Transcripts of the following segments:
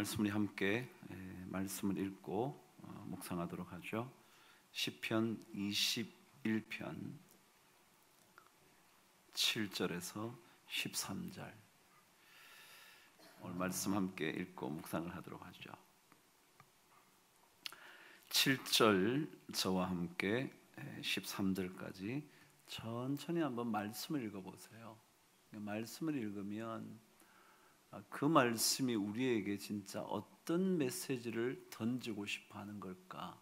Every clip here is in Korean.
말씀 우리 함께 말씀을 읽고 어, 묵상하도록 하죠. 시편 21편 7절에서 13절 오늘 말씀 함께 읽고 묵상을 하도록 하죠. 7절 저와 함께 13절까지 천천히 한번 말씀을 읽어보세요. 말씀을 읽으면 아, 그 말씀이 우리에게 진짜 어떤 메시지를 던지고 싶어 하는 걸까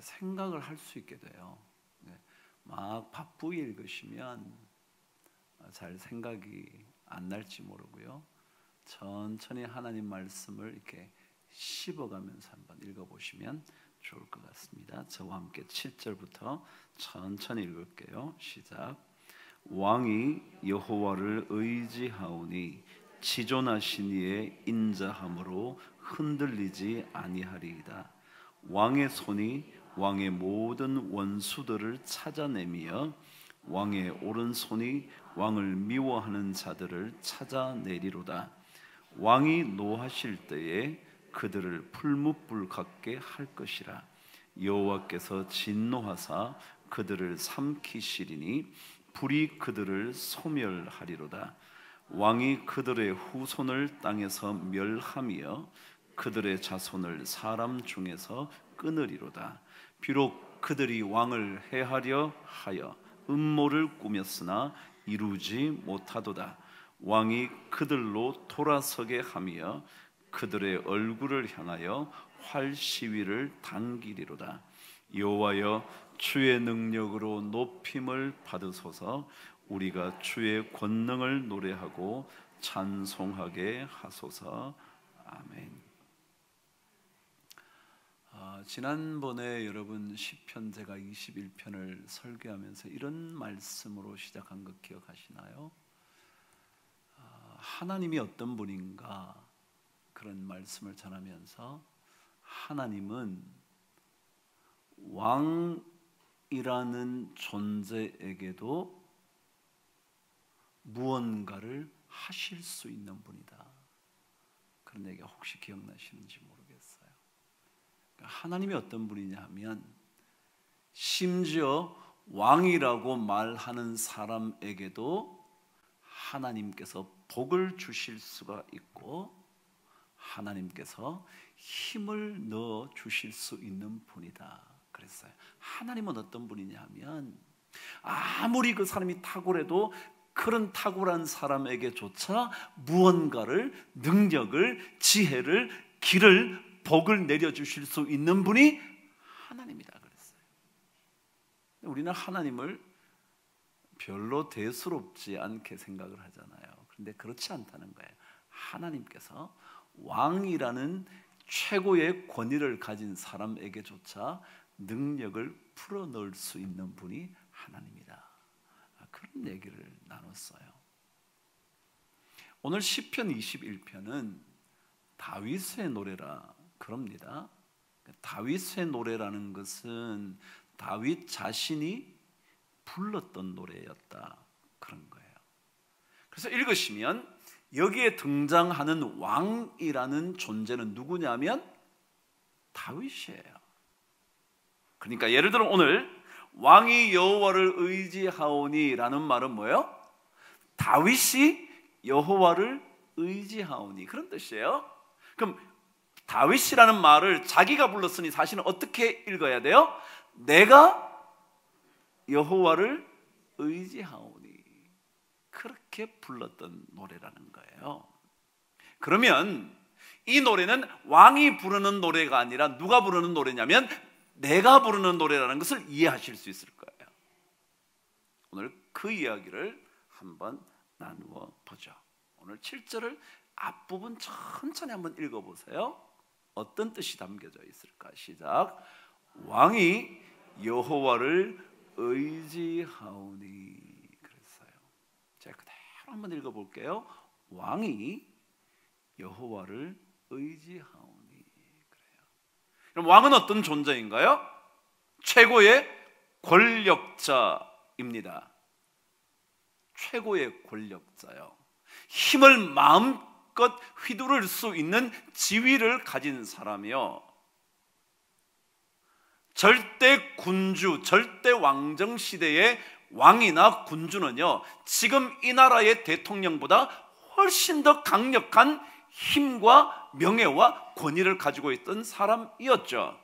생각을 할 수 있게 돼요. 네, 막 바쁘게 읽으시면 잘 생각이 안 날지 모르고요. 천천히 하나님 말씀을 이렇게 씹어가면서 한번 읽어보시면 좋을 것 같습니다. 저와 함께 7절부터 천천히 읽을게요. 시작. 왕이 여호와를 의지하오니 지존하신 이의 인자함으로 흔들리지 아니하리이다. 왕의 손이 왕의 모든 원수들을 찾아내며 왕의 오른손이 왕을 미워하는 자들을 찾아내리로다. 왕이 노하실 때에 그들을 풀무불 같게 할 것이라. 여호와께서 진노하사 그들을 삼키시리니 불이 그들을 소멸하리로다. 왕이 그들의 후손을 땅에서 멸하며 그들의 자손을 사람 중에서 끊으리로다. 비록 그들이 왕을 해하려 하여 음모를 꾸몄으나 이루지 못하도다. 왕이 그들로 돌아서게 하며 그들의 얼굴을 향하여 활 시위를 당기리로다. 여호와여 주의 능력으로 높임을 받으소서 우리가 주의 권능을 노래하고 찬송하게 하소서. 아멘. 아, 지난번에 여러분 시편 제가 21편을 설교하면서 이런 말씀으로 시작한 것 기억하시나요? 아, 하나님이 어떤 분인가 그런 말씀을 전하면서 하나님은 왕이라는 존재에게도 무언가를 하실 수 있는 분이다. 그런 얘기가 혹시 기억나시는지 모르겠어요. 그러니까 하나님이 어떤 분이냐 하면 심지어 왕이라고 말하는 사람에게도 하나님께서 복을 주실 수가 있고 하나님께서 힘을 넣어 주실 수 있는 분이다. 그랬어요. 하나님은 어떤 분이냐 하면 아무리 그 사람이 탁월해도 그런 탁월한 사람에게조차 무언가를 능력을 지혜를 길을 복을 내려 주실 수 있는 분이 하나님이다 그랬어요. 우리는 하나님을 별로 대수롭지 않게 생각을 하잖아요. 그런데 그렇지 않다는 거예요. 하나님께서 왕이라는 최고의 권위를 가진 사람에게조차 능력을 풀어넣을 수 있는 분이 하나님이다. 그런 얘기를 나눴어요. 오늘 시편 21편은 다윗의 노래라 그럽니다. 다윗의 노래라는 것은 다윗 자신이 불렀던 노래였다 그런 거예요. 그래서 읽으시면 여기에 등장하는 왕이라는 존재는 누구냐면 다윗이에요. 그러니까 예를 들어 오늘 왕이 여호와를 의지하오니라는 말은 뭐예요? 다윗이 여호와를 의지하오니 그런 뜻이에요. 그럼 다윗이라는 말을 자기가 불렀으니 사실은 어떻게 읽어야 돼요? 내가 여호와를 의지하오니 그렇게 불렀던 노래라는 거예요. 그러면 이 노래는 왕이 부르는 노래가 아니라 누가 부르는 노래냐면 내가 부르는 노래라는 것을 이해하실 수 있을 거예요. 오늘 그 이야기를 한번 나누어 보죠. 오늘 7절을 앞부분 천천히 한번 읽어 보세요. 어떤 뜻이 담겨져 있을까? 시작. 왕이 여호와를 의지하오니 그랬어요. 제가 그대로 한번 읽어 볼게요. 왕이 여호와를 의지하오니. 그럼 왕은 어떤 존재인가요? 최고의 권력자입니다. 최고의 권력자요. 힘을 마음껏 휘두를 수 있는 지위를 가진 사람이요. 절대 군주, 절대 왕정 시대의 왕이나 군주는요, 지금 이 나라의 대통령보다 훨씬 더 강력한 힘과 명예와 권위를 가지고 있던 사람이었죠.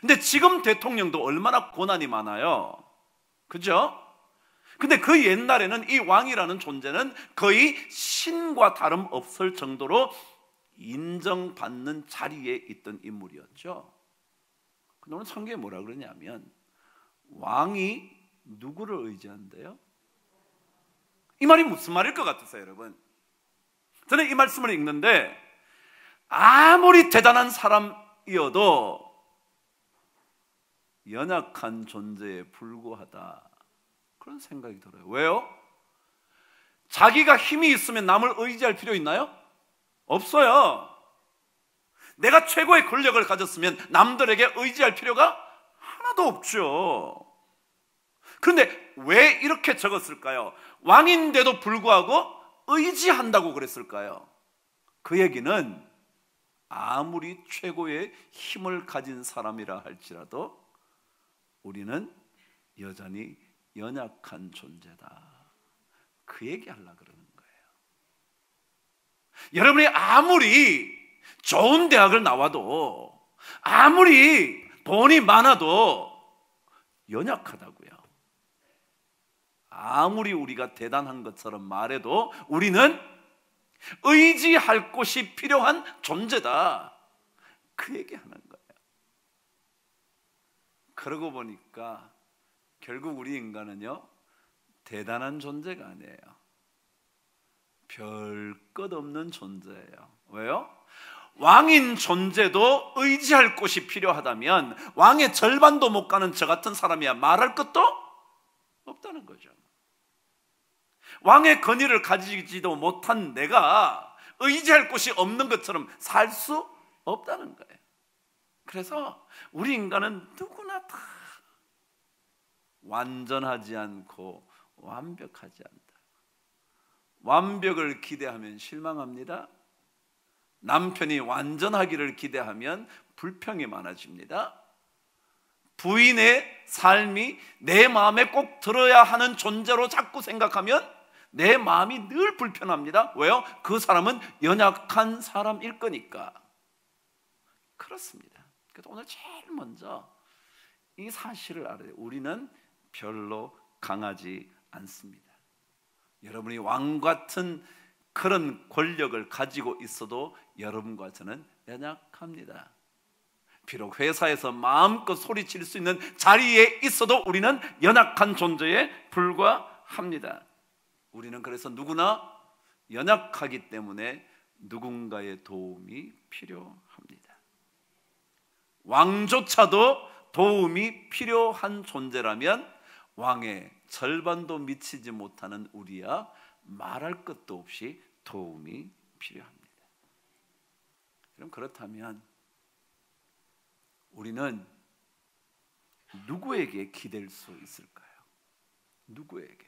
근데 지금 대통령도 얼마나 고난이 많아요. 그죠? 근데 그 옛날에는 이 왕이라는 존재는 거의 신과 다름없을 정도로 인정받는 자리에 있던 인물이었죠. 오늘 성경에 뭐라 그러냐면 왕이 누구를 의지한대요? 이 말이 무슨 말일 것 같으세요, 여러분? 저는 이 말씀을 읽는데 아무리 대단한 사람이어도 연약한 존재에 불구하다 그런 생각이 들어요. 왜요? 자기가 힘이 있으면 남을 의지할 필요 있나요? 없어요. 내가 최고의 권력을 가졌으면 남들에게 의지할 필요가 하나도 없죠. 그런데 왜 이렇게 적었을까요? 왕인데도 불구하고 의지한다고 그랬을까요? 그 얘기는 아무리 최고의 힘을 가진 사람이라 할지라도 우리는 여전히 연약한 존재다. 그 얘기 하려 그러는 거예요. 여러분이 아무리 좋은 대학을 나와도 아무리 돈이 많아도 연약하다고요. 아무리 우리가 대단한 것처럼 말해도 우리는 의지할 곳이 필요한 존재다. 그 얘기 하는 거예요. 그러고 보니까 결국 우리 인간은요, 대단한 존재가 아니에요. 별 것 없는 존재예요. 왜요? 왕인 존재도 의지할 곳이 필요하다면 왕의 절반도 못 가는 저 같은 사람이야 말할 것도 없다는 거죠. 왕의 권위를 가지지도 못한 내가 의지할 곳이 없는 것처럼 살 수 없다는 거예요. 그래서 우리 인간은 누구나 다 완전하지 않고 완벽하지 않다. 완벽을 기대하면 실망합니다. 남편이 완전하기를 기대하면 불평이 많아집니다. 부인의 삶이 내 마음에 꼭 들어야 하는 존재로 자꾸 생각하면 내 마음이 늘 불편합니다. 왜요? 그 사람은 연약한 사람일 거니까. 그렇습니다. 그래서 오늘 제일 먼저 이 사실을 알아야 우리는 별로 강하지 않습니다. 여러분이 왕 같은 그런 권력을 가지고 있어도 여러분과 저는 연약합니다. 비록 회사에서 마음껏 소리칠 수 있는 자리에 있어도 우리는 연약한 존재에 불과합니다. 우리는 그래서 누구나 연약하기 때문에 누군가의 도움이 필요합니다. 왕조차도 도움이 필요한 존재라면 왕의 절반도 미치지 못하는 우리야 말할 것도 없이 도움이 필요합니다. 그럼 그렇다면 우리는 누구에게 기댈 수 있을까요? 누구에게?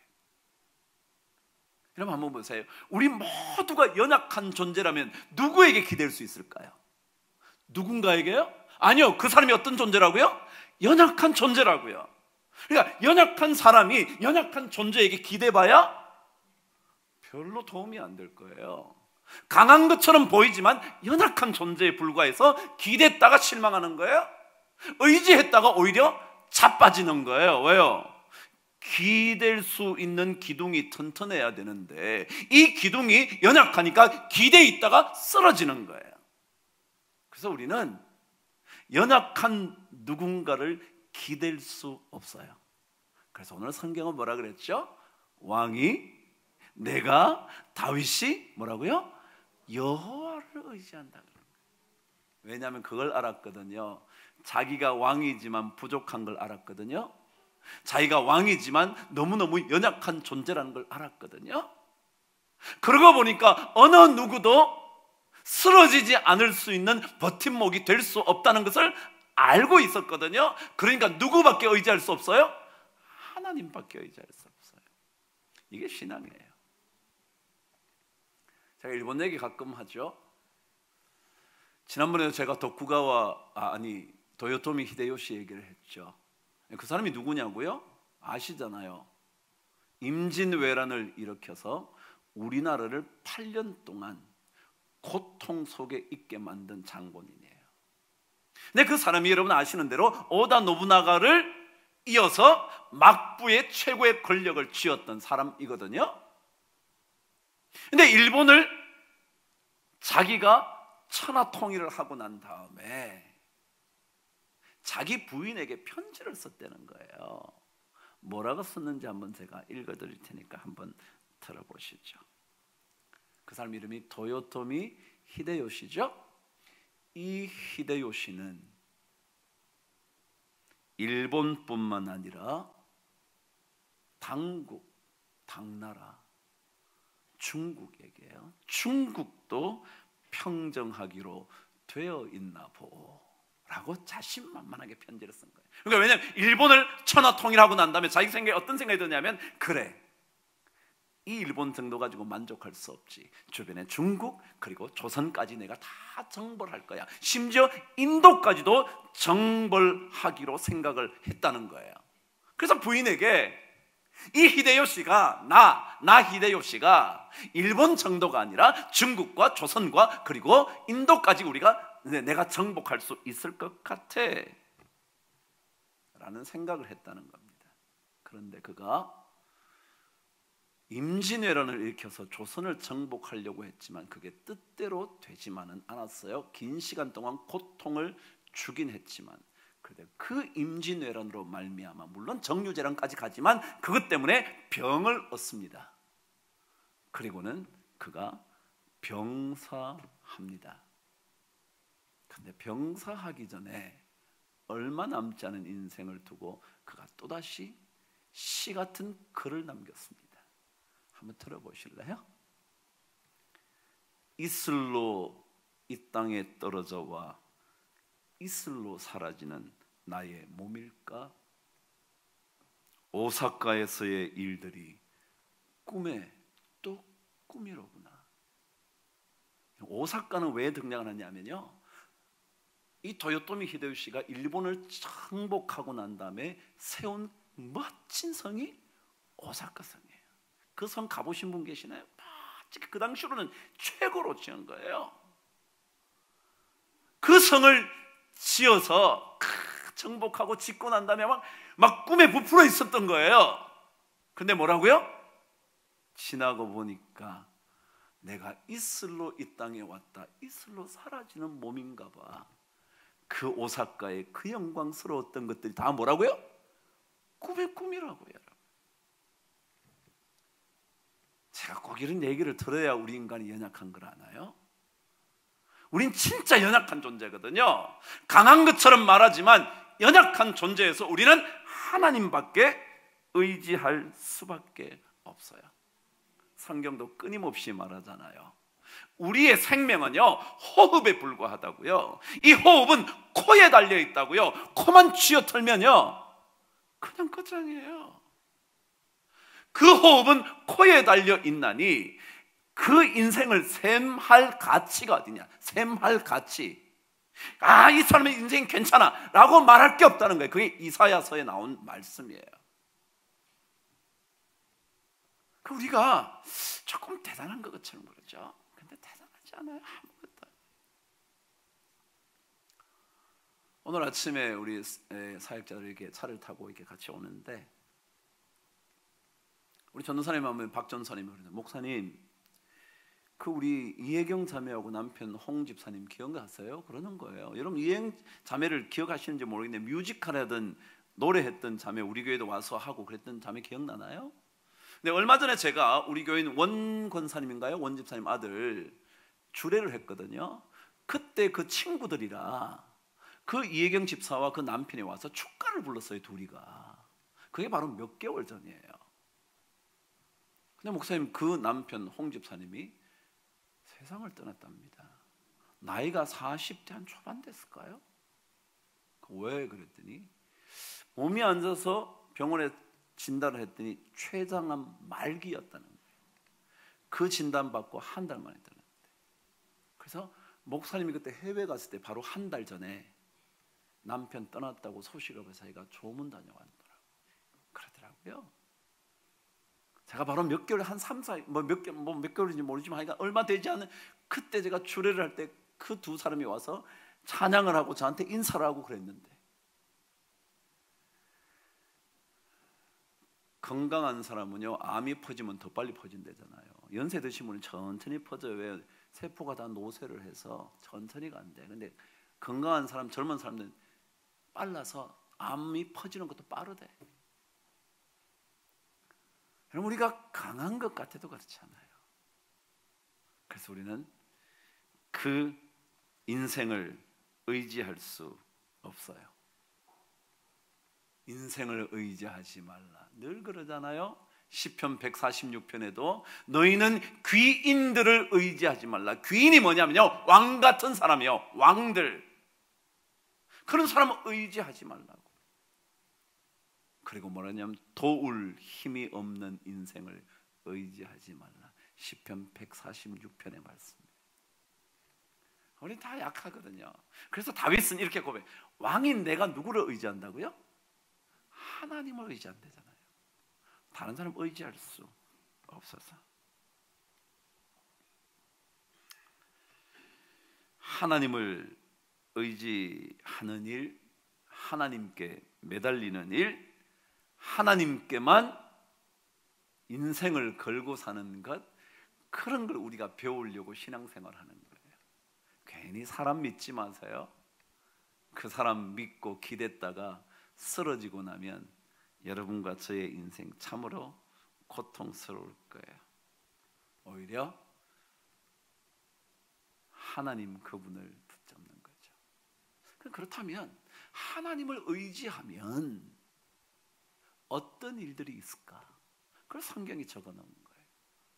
여러분 한번 보세요. 우리 모두가 연약한 존재라면 누구에게 기댈 수 있을까요? 누군가에게요? 아니요. 그 사람이 어떤 존재라고요? 연약한 존재라고요. 그러니까 연약한 사람이 연약한 존재에게 기대봐야 별로 도움이 안 될 거예요. 강한 것처럼 보이지만 연약한 존재에 불과해서 기댔다가 실망하는 거예요. 의지했다가 오히려 자빠지는 거예요. 왜요? 기댈 수 있는 기둥이 튼튼해야 되는데 이 기둥이 연약하니까 기대 있다가 쓰러지는 거예요. 그래서 우리는 연약한 누군가를 기댈 수 없어요. 그래서 오늘 성경은 뭐라 그랬죠? 왕이 내가 다윗이 뭐라고요? 여호와를 의지한다. 왜냐하면 그걸 알았거든요. 자기가 왕이지만 부족한 걸 알았거든요. 자기가 왕이지만 너무너무 연약한 존재라는 걸 알았거든요. 그러고 보니까 어느 누구도 쓰러지지 않을 수 있는 버팀목이 될 수 없다는 것을 알고 있었거든요. 그러니까 누구밖에 의지할 수 없어요? 하나님밖에 의지할 수 없어요. 이게 신앙이에요. 제가 일본 얘기 가끔 하죠. 지난번에 제가 도쿠가와 아, 아니 도요토미 히데요시 얘기를 했죠. 그 사람이 누구냐고요? 아시잖아요. 임진왜란을 일으켜서 우리나라를 8년 동안 고통 속에 있게 만든 장본인이에요. 근데 그 사람이 여러분 아시는 대로 오다 노부나가를 이어서 막부의 최고의 권력을 쥐었던 사람이거든요. 근데 일본을 자기가 천하 통일을 하고 난 다음에 자기 부인에게 편지를 썼다는 거예요. 뭐라고 썼는지 한번 제가 읽어드릴 테니까 한번 들어보시죠. 그 사람 이름이 도요토미 히데요시죠. 이 히데요시는 일본뿐만 아니라 당국, 당나라, 중국에게요. 중국도 평정하기로 되어 있나 보. 라고 자신만만하게 편지를 쓴 거예요. 그러니까 왜냐하면 일본을 천하 통일하고 난 다음에 자기 생각에 어떤 생각이 드냐면 그래 이 일본 정도 가지고 만족할 수 없지. 주변에 중국 그리고 조선까지 내가 다 정벌할 거야. 심지어 인도까지도 정벌하기로 생각을 했다는 거예요. 그래서 부인에게 이 히데요시가 나, 나 히데요시가 일본 정도가 아니라 중국과 조선과 그리고 인도까지 우리가 내가 정복할 수 있을 것 같아. 라는 생각을 했다는 겁니다. 그런데 그가 임진왜란을 일으켜서 조선을 정복하려고 했지만 그게 뜻대로 되지만은 않았어요. 긴 시간 동안 고통을 주긴 했지만 그런데 그 임진왜란으로 말미암아 물론 정유재란까지 가지만 그것 때문에 병을 얻습니다. 그리고는 그가 병사합니다. 근데 병사하기 전에 얼마 남지 않은 인생을 두고 그가 또다시 시 같은 글을 남겼습니다. 한번 들어보실래요? 이슬로 이 땅에 떨어져와 이슬로 사라지는 나의 몸일까? 오사카에서의 일들이 꿈에 또 꿈이로구나. 오사카는 왜 등장하느냐면요. 이 도요토미 히데요시가 일본을 정복하고 난 다음에 세운 멋진 성이 오사카 성이에요. 그 성 가보신 분 계시나요? 그 당시로는 최고로 지은 거예요. 그 성을 지어서 정복하고 짓고 난 다음에 막, 막 꿈에 부풀어 있었던 거예요. 근데 뭐라고요? 지나고 보니까 내가 이슬로 이 땅에 왔다. 이슬로 사라지는 몸인가 봐. 그 오사카의 그 영광스러웠던 것들이 다 뭐라고요? 꿈의 꿈이라고요. 제가 꼭 이런 얘기를 들어야 우리 인간이 연약한 걸 아나요? 우린 진짜 연약한 존재거든요. 강한 것처럼 말하지만 연약한 존재에서 우리는 하나님밖에 의지할 수밖에 없어요. 성경도 끊임없이 말하잖아요. 우리의 생명은요, 호흡에 불과하다고요. 이 호흡은 코에 달려 있다고요. 코만 쥐어 털면요, 그냥 끝장이에요. 그 호흡은 코에 달려 있나니 그 인생을 샘할 가치가 어디냐? 샘할 가치. 아, 이 사람의 인생 괜찮아. 라고 말할 게 없다는 거예요. 그게 이사야서에 나온 말씀이에요. 그 우리가 조금 대단한 것처럼 그러죠. 않아요. 아무것도. 오늘 아침에 우리 사역자들 이렇게 차를 타고 이렇게 같이 오는데 우리 전도사님 하면 박전 사님이 그러죠. 목사님, 그 우리 이혜경 자매하고 남편 홍 집사님 기억하세요? 그러는 거예요. 여러분 이혜경 자매를 기억하시는지 모르겠는데 뮤지컬 하던 노래했던 자매 우리 교회도 와서 하고 그랬던 자매 기억나나요? 근데 얼마 전에 제가 우리 교인 원 권사님인가요? 원 집사님 아들 주례를 했거든요. 그때 그 친구들이라 그 이혜경 집사와 그 남편이 와서 축가를 불렀어요, 둘이가. 그게 바로 몇 개월 전이에요. 근데 목사님 그 남편 홍 집사님이 세상을 떠났답니다. 나이가 40대 한 초반 됐을까요? 왜 그랬더니 몸이 앉아서 병원에 진단을 했더니 췌장암 말기였다는 거예요. 그 진단 받고 한 달 만에 들었는데. 그래서 목사님이 그때 해외 갔을 때 바로 한 달 전에 남편 떠났다고 소식을 해서 자기가 조문 다녀왔더라고요. 그러더라고요. 제가 바로 몇 개월 한 3, 4, 뭐몇 개월 뭐몇 개월인지 모르지만 하여간 얼마 되지 않은 그때 제가 주례를 할 때 그 두 사람이 와서 찬양을 하고 저한테 인사를 하고 그랬는데 건강한 사람은요 암이 퍼지면 더 빨리 퍼진대잖아요. 연세 드신 분은 천천히 퍼져요. 왜 세포가 다 노쇠를 해서 천천히 간대. 근데 건강한 사람, 젊은 사람들은 빨라서 암이 퍼지는 것도 빠르대. 여러분 우리가 강한 것 같아도 그렇지 않아요. 그래서 우리는 그 인생을 의지할 수 없어요. 인생을 의지하지 말라. 늘 그러잖아요. 시편 146편에도 너희는 귀인들을 의지하지 말라. 귀인이 뭐냐면요. 왕 같은 사람이요. 왕들. 그런 사람을 의지하지 말라고. 그리고 뭐라냐면 도울 힘이 없는 인생을 의지하지 말라. 시편 146편의 말씀입니다. 우리 다 약하거든요. 그래서 다윗은 이렇게 고백. 왕인 내가 누구를 의지한다고요? 하나님을 의지한대잖아요. 다른 사람 의지할 수 없어서. 하나님을 의지하는 일, 하나님께 매달리는 일, 하나님께만 인생을 걸고 사는 것, 그런 걸 우리가 배우려고 신앙생활 하는 거예요. 괜히 사람 믿지 마세요. 그 사람 믿고 기댔다가 쓰러지고 나면 여러분과 저의 인생 참으로 고통스러울 거예요. 오히려 하나님 그분을 붙잡는 거죠. 그렇다면 하나님을 의지하면 어떤 일들이 있을까? 그걸 성경이 적어 놓은 거예요.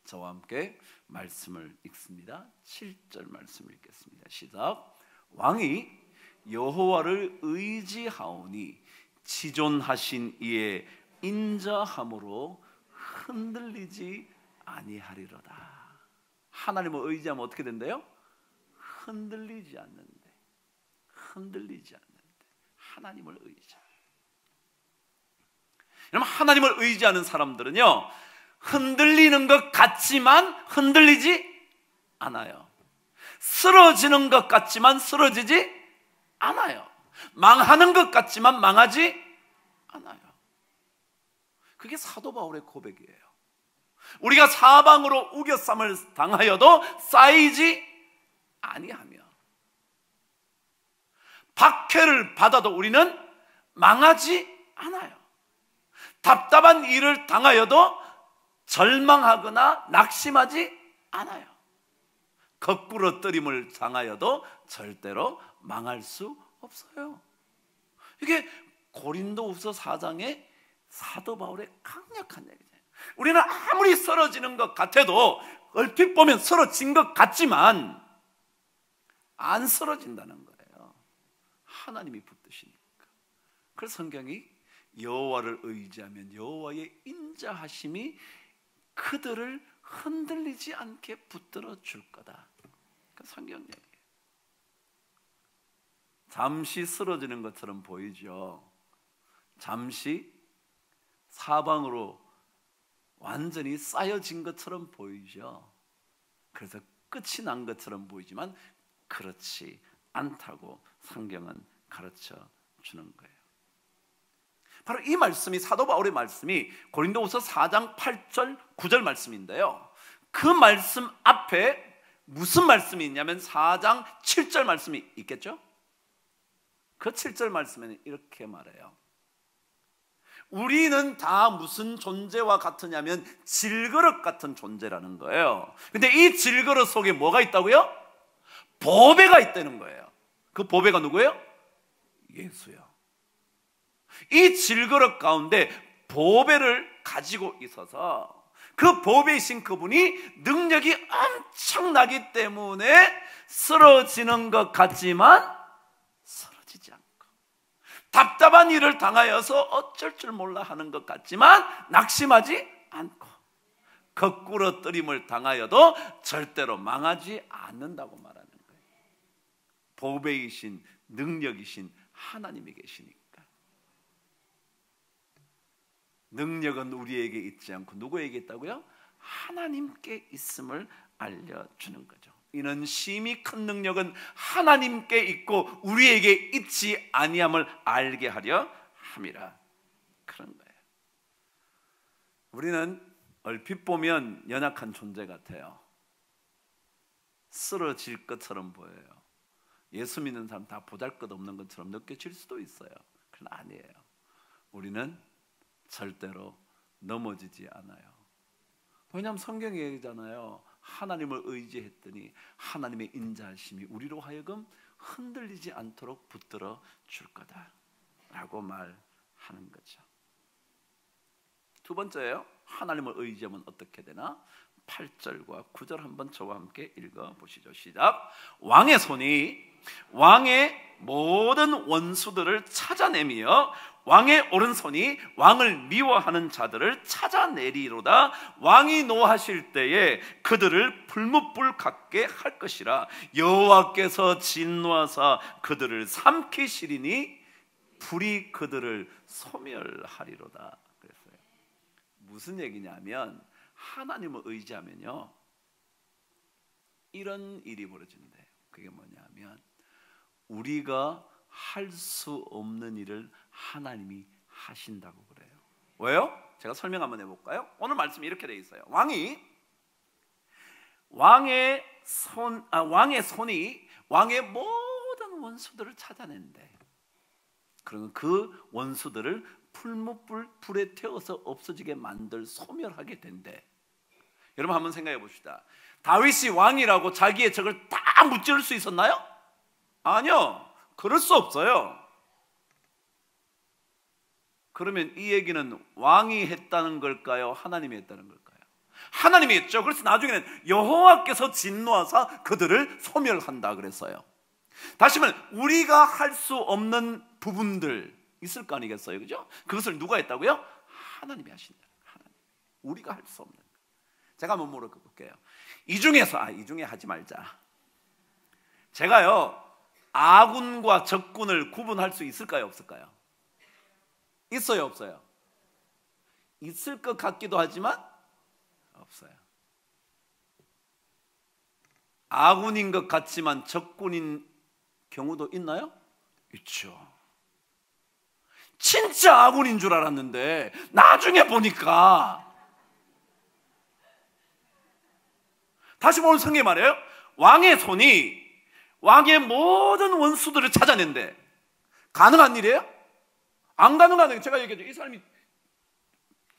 저와 함께 말씀을 읽습니다. 7절 말씀을 읽겠습니다. 시작. 왕이 여호와를 의지하오니 지존하신 이의 인자함으로 흔들리지 아니하리로다. 하나님을 의지하면 어떻게 된대요? 흔들리지 않는데. 흔들리지 않는데. 하나님을 의지. 여러분 하나님을 의지하는 사람들은요. 흔들리는 것 같지만 흔들리지 않아요. 쓰러지는 것 같지만 쓰러지지 않아요. 망하는 것 같지만 망하지 않아요. 그게 사도 바울의 고백이에요. 우리가 사방으로 우겨쌈을 당하여도 쌓이지 아니하며 박해를 받아도 우리는 망하지 않아요. 답답한 일을 당하여도 절망하거나 낙심하지 않아요. 거꾸로 뜨림을 당하여도 절대로 망할 수 없어요. 이게 고린도후서 4장의 사도 바울의 강력한 얘기죠. 우리는 아무리 쓰러지는 것 같아도 얼핏 보면 쓰러진 것 같지만 안 쓰러진다는 거예요. 하나님이 붙드시니까. 그래서 성경이 여호와를 의지하면 여호와의 인자하심이 그들을 흔들리지 않게 붙들어 줄 거다. 그 성경 얘기. 잠시 쓰러지는 것처럼 보이죠. 잠시 사방으로 완전히 쌓여진 것처럼 보이죠. 그래서 끝이 난 것처럼 보이지만 그렇지 않다고 성경은 가르쳐 주는 거예요. 바로 이 말씀이 사도 바울의 말씀이 고린도후서 4장 8절 9절 말씀인데요. 그 말씀 앞에 무슨 말씀이 있냐면 4장 7절 말씀이 있겠죠? 그 7절 말씀에는 이렇게 말해요. 우리는 다 무슨 존재와 같으냐면 질그릇 같은 존재라는 거예요. 근데 이 질그릇 속에 뭐가 있다고요? 보배가 있다는 거예요. 그 보배가 누구예요? 예수요. 이 질그릇 가운데 보배를 가지고 있어서 그 보배이신 그분이 능력이 엄청나기 때문에 쓰러지는 것 같지만 답답한 일을 당하여서 어쩔 줄 몰라 하는 것 같지만 낙심하지 않고 거꾸로 뜨림을 당하여도 절대로 망하지 않는다고 말하는 거예요. 보배이신 능력이신 하나님이 계시니까. 능력은 우리에게 있지 않고 누구에게 있다고요? 하나님께 있음을 알려주는 거죠. 이는 심히 큰 능력은 하나님께 있고 우리에게 있지 아니함을 알게 하려 함이라. 그런 거예요. 우리는 얼핏 보면 연약한 존재 같아요. 쓰러질 것처럼 보여요. 예수 믿는 사람 다 보잘것없는 것처럼 느껴질 수도 있어요. 그건 아니에요. 우리는 절대로 넘어지지 않아요. 왜냐하면 성경에 얘기잖아요. 하나님을 의지했더니 하나님의 인자하심이 우리로 하여금 흔들리지 않도록 붙들어 줄 거다라고 말하는 거죠. 두 번째요. 하나님을 의지하면 어떻게 되나? 8절과 9절 한번 저와 함께 읽어 보시죠. 시작. 왕의 손이 왕의 모든 원수들을 찾아내며 왕의 오른손이 왕을 미워하는 자들을 찾아내리로다. 왕이 노하실 때에 그들을 불무불 같게 할 것이라. 여호와께서 진노하사 그들을 삼키시리니 불이 그들을 소멸하리로다. 그랬어요. 무슨 얘기냐면 하나님을 의지하면요. 이런 일이 벌어진대요 그게 뭐냐면 우리가 할 수 없는 일을 하나님이 하신다고 그래요. 왜요? 제가 설명 한번 해볼까요? 오늘 말씀이 이렇게 돼 있어요. 왕이 왕의 손, 아, 왕의 손이 왕의 모든 원수들을 찾아낸대. 그러면 그 원수들을 풀무불 불에 태워서 없어지게 만들 소멸하게 된대. 여러분 한번 생각해 봅시다. 다윗이 왕이라고 자기의 적을 다 무찌를 수 있었나요? 아니요. 그럴 수 없어요. 그러면 이 얘기는 왕이 했다는 걸까요? 하나님이 했다는 걸까요? 하나님이 했죠. 그래서 나중에는 여호와께서 진노하사 그들을 소멸한다 그랬어요. 다시 말해 우리가 할 수 없는 부분들 있을 거 아니겠어요, 그죠? 그것을 누가 했다고요? 하나님이 하신다. 하나님. 우리가 할 수 없는. 제가 한번 물어볼게요. 이 중에서 아, 이 중에 하지 말자. 제가요 아군과 적군을 구분할 수 있을까요, 없을까요? 있어요, 없어요? 있을 것 같기도 하지만 없어요. 아군인 것 같지만 적군인 경우도 있나요? 있죠. 진짜 아군인 줄 알았는데 나중에 보니까 다시 보는 성경 말이에요. 왕의 손이 왕의 모든 원수들을 찾아낸대. 가능한 일이에요? 안 가능하다는 제가 얘기했죠. 이 사람이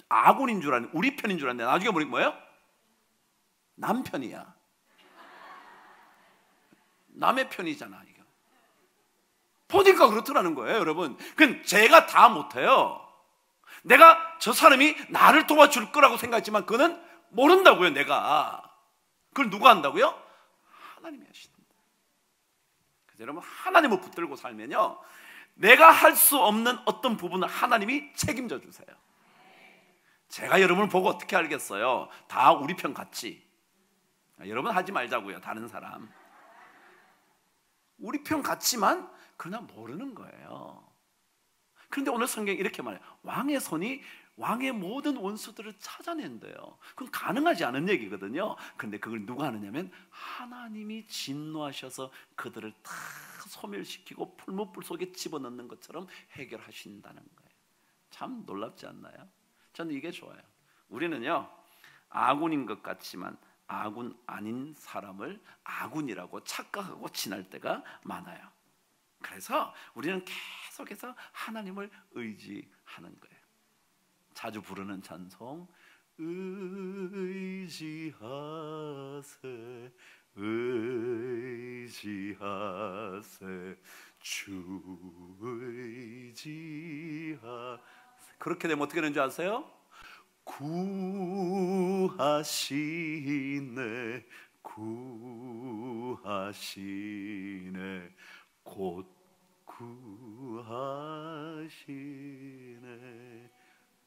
아군인 줄 알았는데 우리 편인 줄 알았는데 나중에 보니까 뭐예요? 남편이야. 남의 편이잖아 이거. 보니까 그렇더라는 거예요, 여러분. 그건 제가 다 못해요. 내가 저 사람이 나를 도와줄 거라고 생각했지만 그는 모른다고요, 내가. 그걸 누가 한다고요? 하나님이 하신다. 그래서 여러분 하나님을 붙들고 살면요. 내가 할 수 없는 어떤 부분을 하나님이 책임져 주세요. 제가 여러분을 보고 어떻게 알겠어요? 다 우리 편 같지. 여러분 하지 말자고요. 다른 사람. 우리 편 같지만 그러나 모르는 거예요. 그런데 오늘 성경이 이렇게 말해요. 왕의 손이 왕의 모든 원수들을 찾아낸대요. 그건 가능하지 않은 얘기거든요. 그런데 그걸 누가 하느냐면 하나님이 진노하셔서 그들을 다 소멸시키고 풀무불 속에 집어넣는 것처럼 해결하신다는 거예요. 참 놀랍지 않나요? 저는 이게 좋아요. 우리는요 아군인 것 같지만 아군 아닌 사람을 아군이라고 착각하고 지날 때가 많아요. 그래서 우리는 계속해서 하나님을 의지하는 거예요. 자주 부르는 찬송. 의지하세 의지하세 주 의지하세. 그렇게 되면 어떻게 되는 줄 아세요? 구하시네 구하시네 곧 구하시네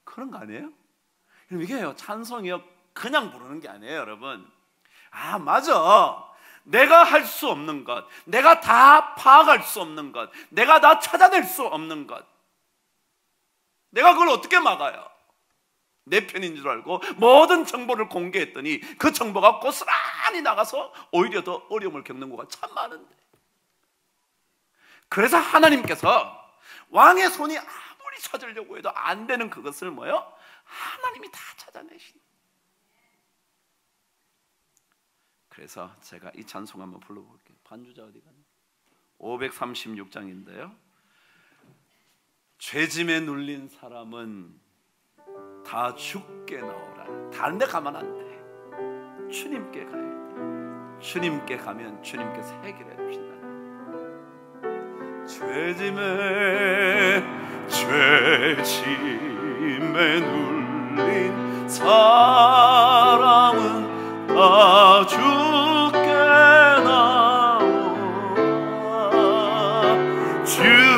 그런 거 아니에요? 이게요 찬송이요. 그냥 부르는 게 아니에요 여러분. 아 맞아. 내가 할 수 없는 것 내가 다 파악할 수 없는 것 내가 다 찾아낼 수 없는 것. 내가 그걸 어떻게 막아요? 내 편인 줄 알고 모든 정보를 공개했더니 그 정보가 고스란히 나가서 오히려 더 어려움을 겪는 거가 참 많은데. 그래서 하나님께서 왕의 손이 아무리 찾으려고 해도 안 되는 그것을 뭐요? 하나님이 다 찾아내신. 그래서 제가 이 찬송 한번 불러볼게요. 반주자 어디 가냐? 536장인데요. 죄짐에 눌린 사람은 다 죽게 나오라. 다른 데 가면 안 돼. 주님께 가야 돼. 주님께 가면 주님께서 해결해 주신다. 죄짐에 죄짐에 눌린 사람은 다 죽게 나오라 주